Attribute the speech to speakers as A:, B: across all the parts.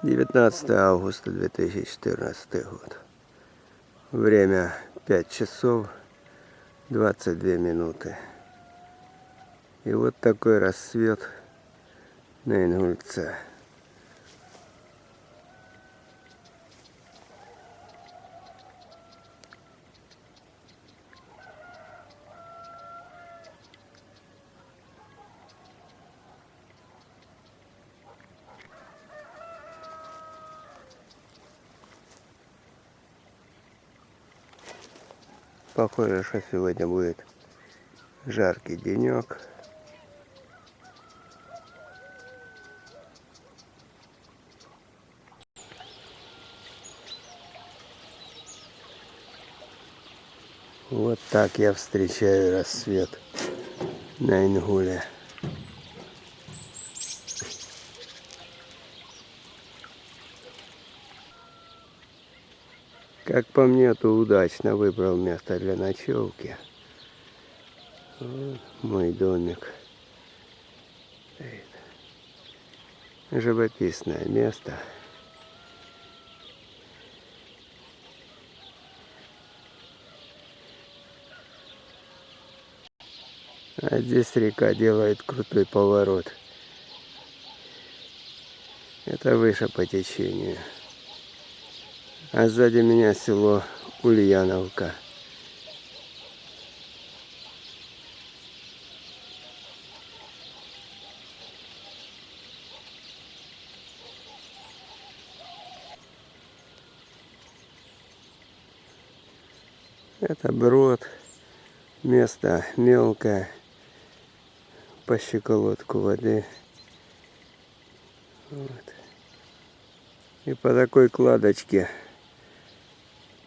A: 19 августа 2014 год. Время 5 часов 22 минуты. И вот такой рассвет на Ингульце. Похоже, что сегодня будет жаркий денек. Вот так я встречаю рассвет на Ингуле. Как по мне, то удачно выбрал место для ночевки. Вот мой домик. Живописное место. А здесь река делает крутой поворот. Это выше по течению. А сзади меня село Ульяновка. Это брод. Место мелкое. По щеколотку воды. Вот. И по такой кладочке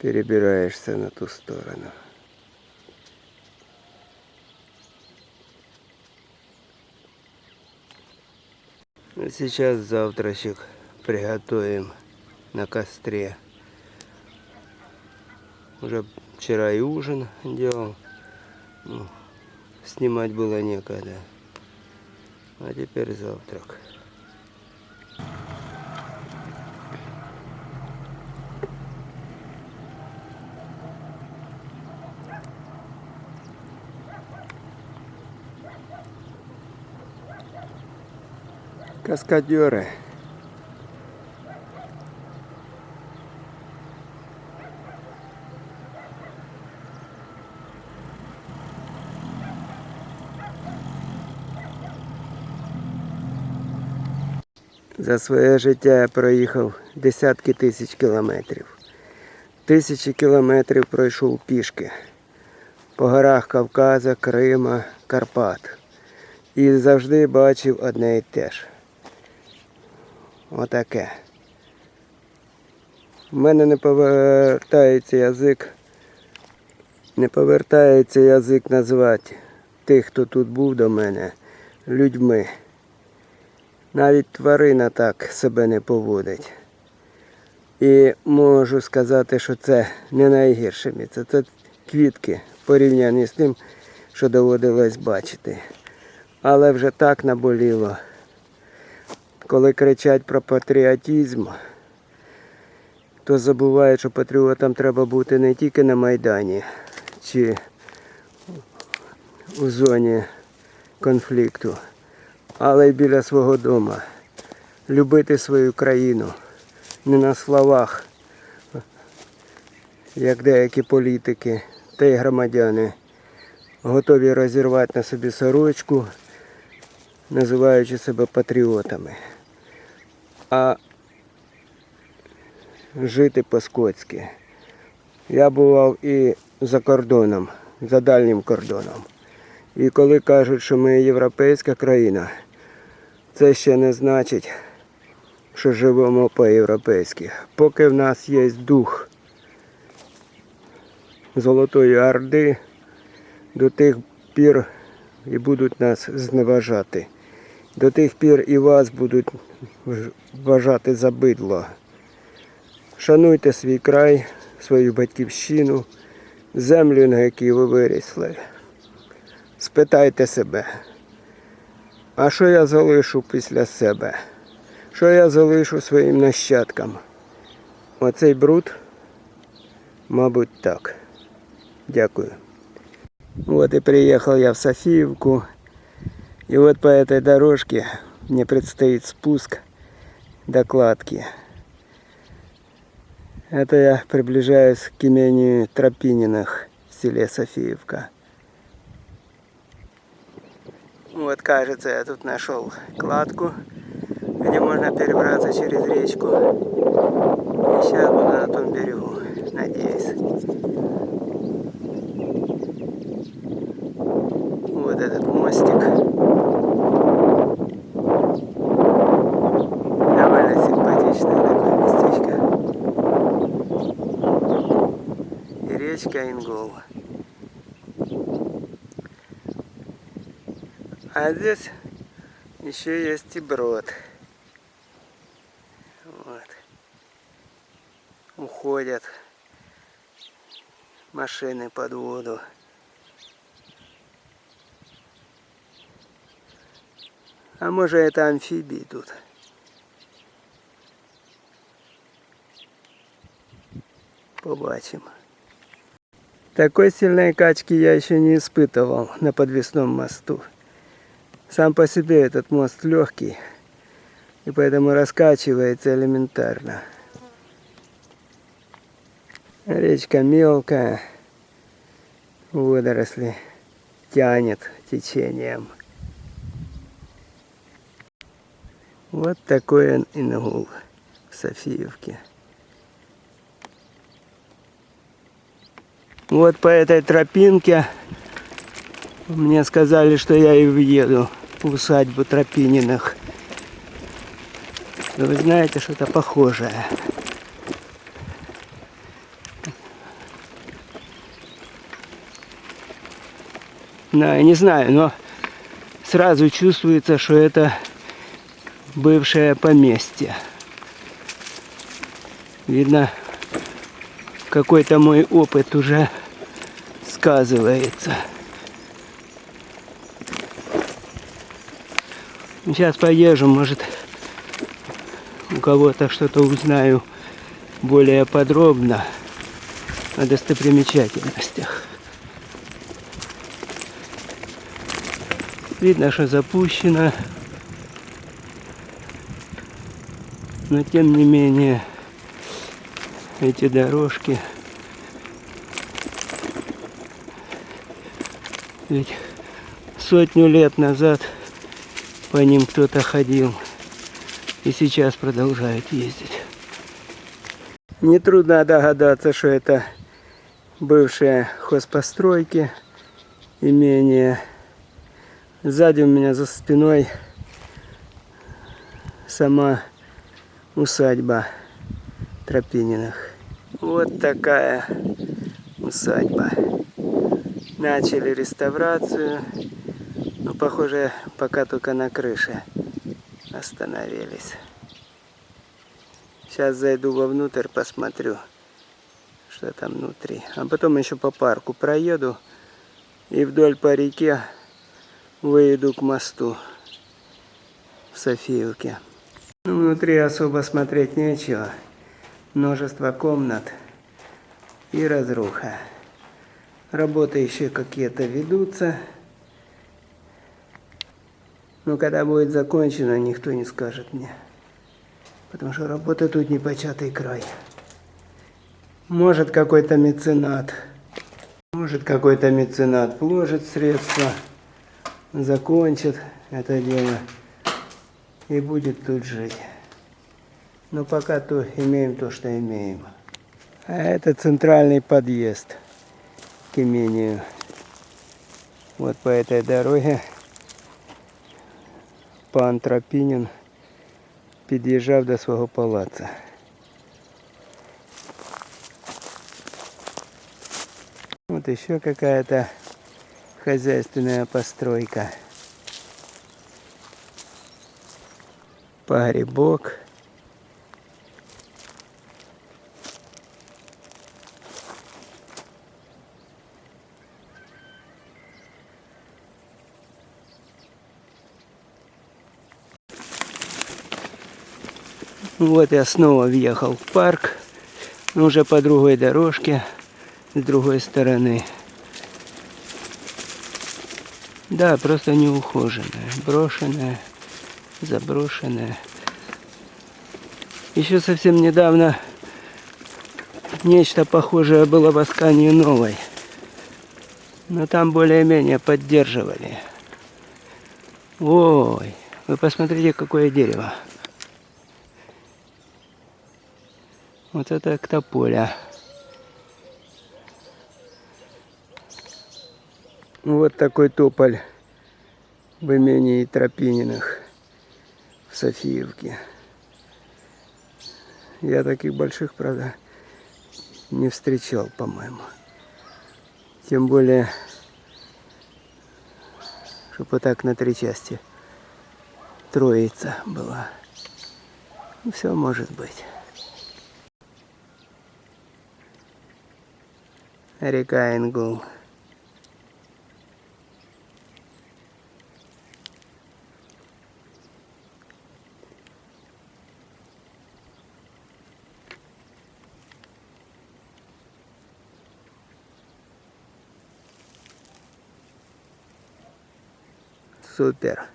A: перебираешься на ту сторону. Сейчас завтрачек приготовим на костре. Уже вчера и ужин делал. Ну, снимать было некогда. А теперь завтрак. Каскадеры. За своє життя я проїхав десятки тисяч кілометрів. Тисячі кілометрів пройшов пішки по горах Кавказа, Крима, Карпат. І завжди бачив одне і те ж. Отаке. У мене не повертається язик. Не повертається язик назвати тих, хто тут був до мене, людьми. Навіть тварина так себе не поводить. І можу сказати, що це не найгірше місце. Це квітки порівняні з тим, що доводилось бачити. Але вже так наболіло. Коли кричать про патріотизм, то забувають, що патріотам треба бути не тільки на Майдані чи у зоні конфлікту, але й біля свого дому. Любити свою країну не на словах, як деякі політики та й громадяни готові розірвати на собі сорочку, називаючи себе патріотами. А жити по-скотськи. Я бував і за кордоном, за дальнім кордоном. І коли кажуть, що ми європейська країна, це ще не значить, що живемо по-європейськи. Поки в нас є дух Золотої Орди, до тих пір і будуть нас зневажати. До тих пір і вас будуть вважати за бидло. Шануйте свій край, свою батьківщину, землю, на якій ви вирісли. Спитайте себе, а що я залишу після себе? що я залишу своїм нащадкам. Оцей бруд, мабуть, так. Дякую. Вот и приехал я в Софиевку. И вот по этой дорожке мне предстоит спуск до кладки. Это я приближаюсь к имению Тропининых в селе Софиевка. Вот, кажется, я тут нашел кладку, где можно перебраться через речку. И сейчас буду на том берегу, надеюсь. Вот этот мостик. Довольно симпатичное такое местечко. И речка Ингол. А здесь еще есть и брод. Вот. Уходят машины под воду. А може это амфибии тут? Побачим. Такой сильной качки я еще не испытывал на подвесном мосту. Сам по себе этот мост легкий, и поэтому раскачивается элементарно. Речка мелкая, водоросли тянет течением. Вот такой он ингул в Софиевке. Вот по этой тропинке мне сказали, что я и въеду усадьбу Тропининых. Вы знаете, что-то похожее. Да, я не знаю, но сразу чувствуется, что это бывшее поместье. Видно, какой-то мой опыт уже сказывается. Сейчас поезжу, может, у кого-то что-то узнаю более подробно о достопримечательностях. Видно, что запущено. Но тем не менее эти дорожки ведь сотню лет назад по ним кто-то ходил и сейчас продолжает ездить. Нетрудно догадаться, что это бывшие хозпостройки, имение. Сзади у меня за спиной сама усадьба Тропининых. Вот такая усадьба. Начали реставрацию, но похоже пока только на крыше остановились. Сейчас зайду вовнутрь, посмотрю, что там внутри. А потом еще по парку проеду и вдоль по реке выйду к мосту в Софиевке. Ну, внутри особо смотреть нечего. Множество комнат и разруха. Работы еще какие-то ведутся. Но когда будет закончено, никто не скажет мне. Потому что работа тут непочатый край. Может какой-то меценат. Может какой-то меценат вложит средства, закончит это дело и будет тут жить. Но пока то имеем то, что имеем. А это центральный подъезд к имению. Вот по этой дороге пан Тропинин під'їжджав до свого палаца. Вот еще какая-то хозяйственная постройка. Погребок. Вот я снова въехал в парк, но уже по другой дорожке, с другой стороны. Да, просто неухоженная, брошенная, заброшенная. Еще совсем недавно нечто похожее было в Аскании новой. Но там более-менее поддерживали. Ой, вы посмотрите, какое дерево. Вот это тополя. Вот такой тополь в имении Тропининых в Софиевке. Я таких больших, правда, не встречал, по-моему. Тем более, чтобы так на три части троица была. Все может быть. Река Ингул. Супер.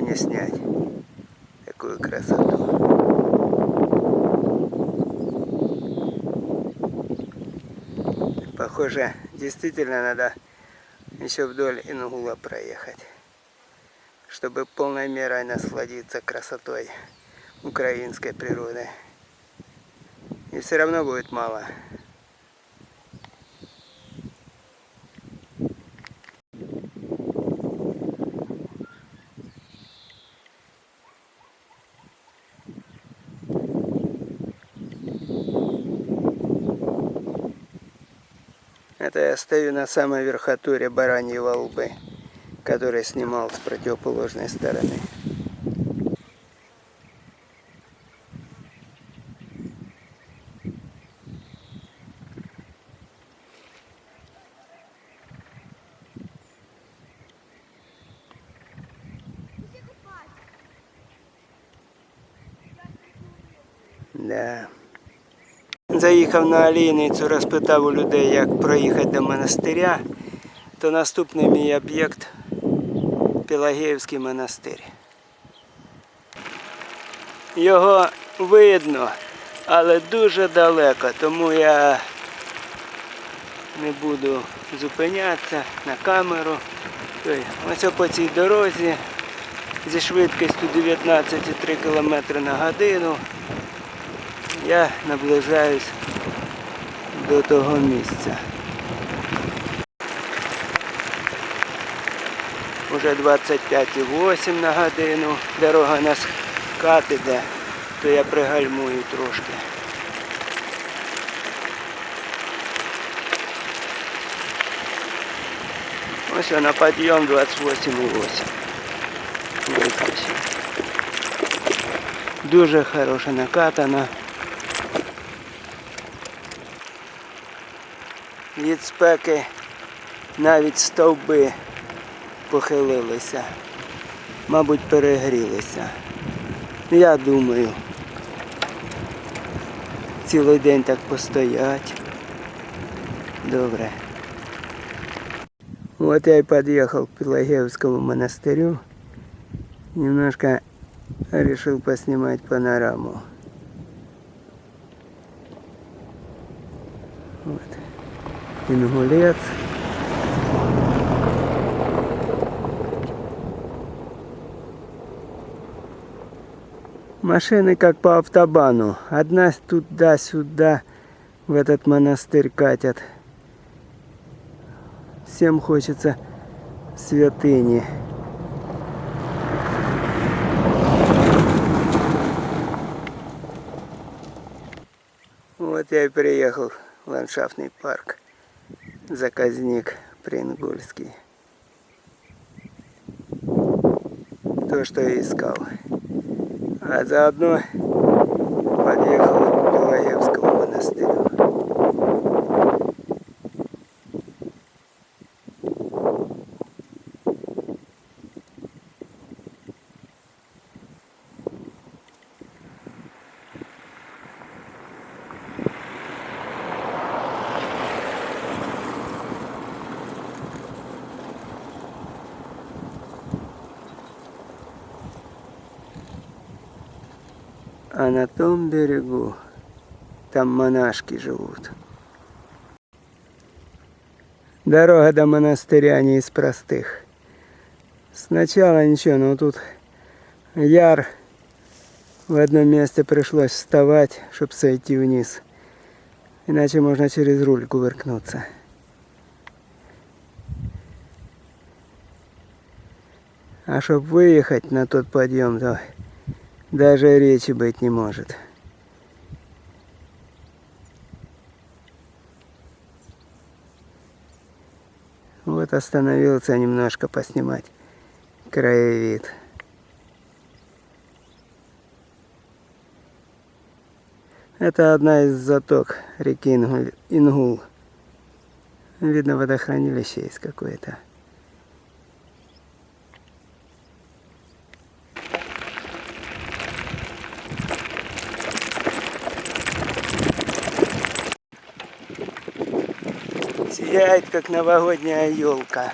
A: Не снять такую красоту. Похоже, действительно надо еще вдоль Ингула проехать, чтобы полной мерой насладиться красотой украинской природы. И все равно будет мало. Это я стою на самой верхотуре Бараньей Волбы, который снимал с противоположной стороны. Да. Заїхав на Алійницю, розпитав у людей, як проїхати до монастиря, то наступний мій об'єкт Пелагеївський монастир. Його видно, але дуже далеко, тому я не буду зупинятися на камеру. Ось по цій дорозі зі швидкістю 19,3 км на годину я наближаюсь до того місця. Уже 25,8 на годину. Дорога на скат іде, то я пригальмую трошки. Ось вона підйом 28,8. Виключно. Дуже хороша накатана. Від спеки навіть стовби похилилися. Мабуть, перегрілися. Я думаю, цілий день так постоять. Добре. Вот я и подъехал к Пелагеевскому монастырю. Немножко решил поснимать панораму. Ингулец. Машины как по автобану. Одна туда-сюда в этот монастырь катят. Всем хочется святыни. Вот я и приехал в ландшафтный парк. Заказник Прингульский. То, что я искал. А заодно подъехал На том берегу там монашки живут. Дорога до монастыря не из простых. Сначала ничего, но тут яр в одном месте пришлось вставать, чтобы сойти вниз. Иначе можно через руль кувыркнуться. А чтобы выехать на тот подъем, то даже речи быть не может. Вот остановился немножко поснимать краевид. Это одна из заток реки Ингул. Видно, водохранилище есть какое-то. Сияет, как новогодняя елка.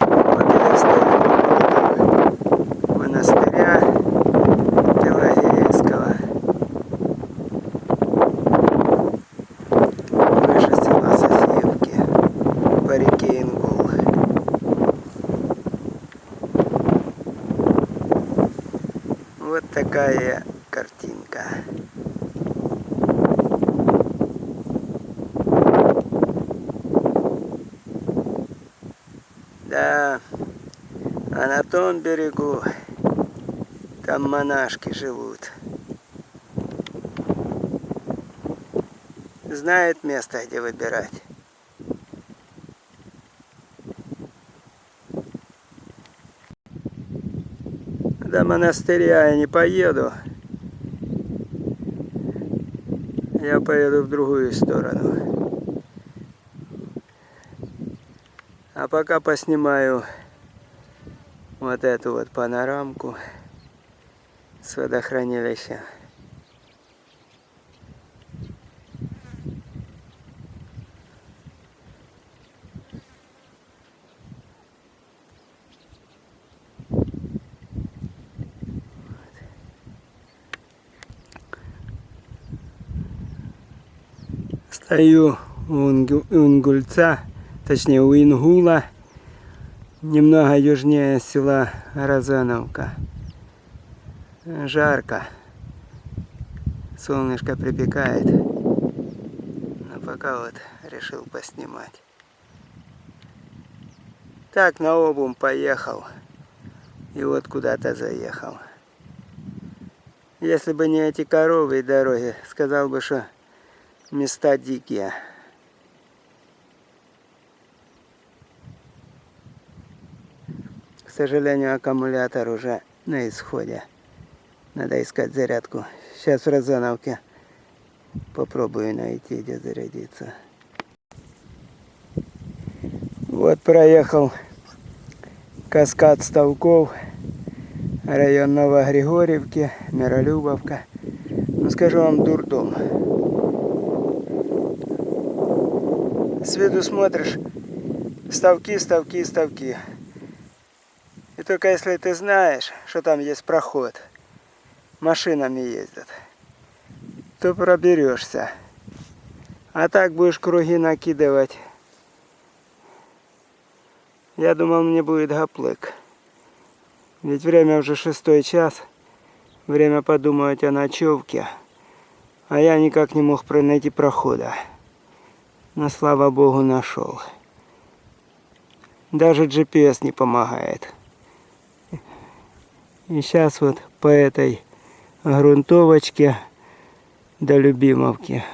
A: Вот я стою напротив монастыря Пелагеевского. Выше села Софиевки по реке Ингул. Вот такая картинка. Да, а на том берегу там монашки живут. Знают место, где выбирать. До монастыря я не поеду. Я поеду в другую сторону. А пока поснимаю вот эту вот панорамку с водохранилища. Стою у Ингу- Ингульца, точнее у Ингула, немного южнее села Розановка. Жарко. Солнышко припекает. Но пока вот решил поснимать. Так на обум поехал. И вот куда-то заехал. Если бы не эти коровы и дороги, сказал бы, что места дикие. К сожалению, аккумулятор уже на исходе. Надо искать зарядку. Сейчас в Розановке попробую найти, где зарядиться. Вот проехал каскад Ставков, район Новогригорьевки, Миролюбовка. Ну, скажу вам, дурдом. С виду смотришь, ставки, ставки, ставки. И только если ты знаешь, что там есть проход, машинами ездят, то проберешься. А так будешь круги накидывать. Я думал, мне будет гоплык. Ведь время уже шестой час. Время подумать о ночевке. А я никак не мог найти прохода. Но слава богу нашел. Даже GPS не помогает. И сейчас вот по этой грунтовочке до Любимовки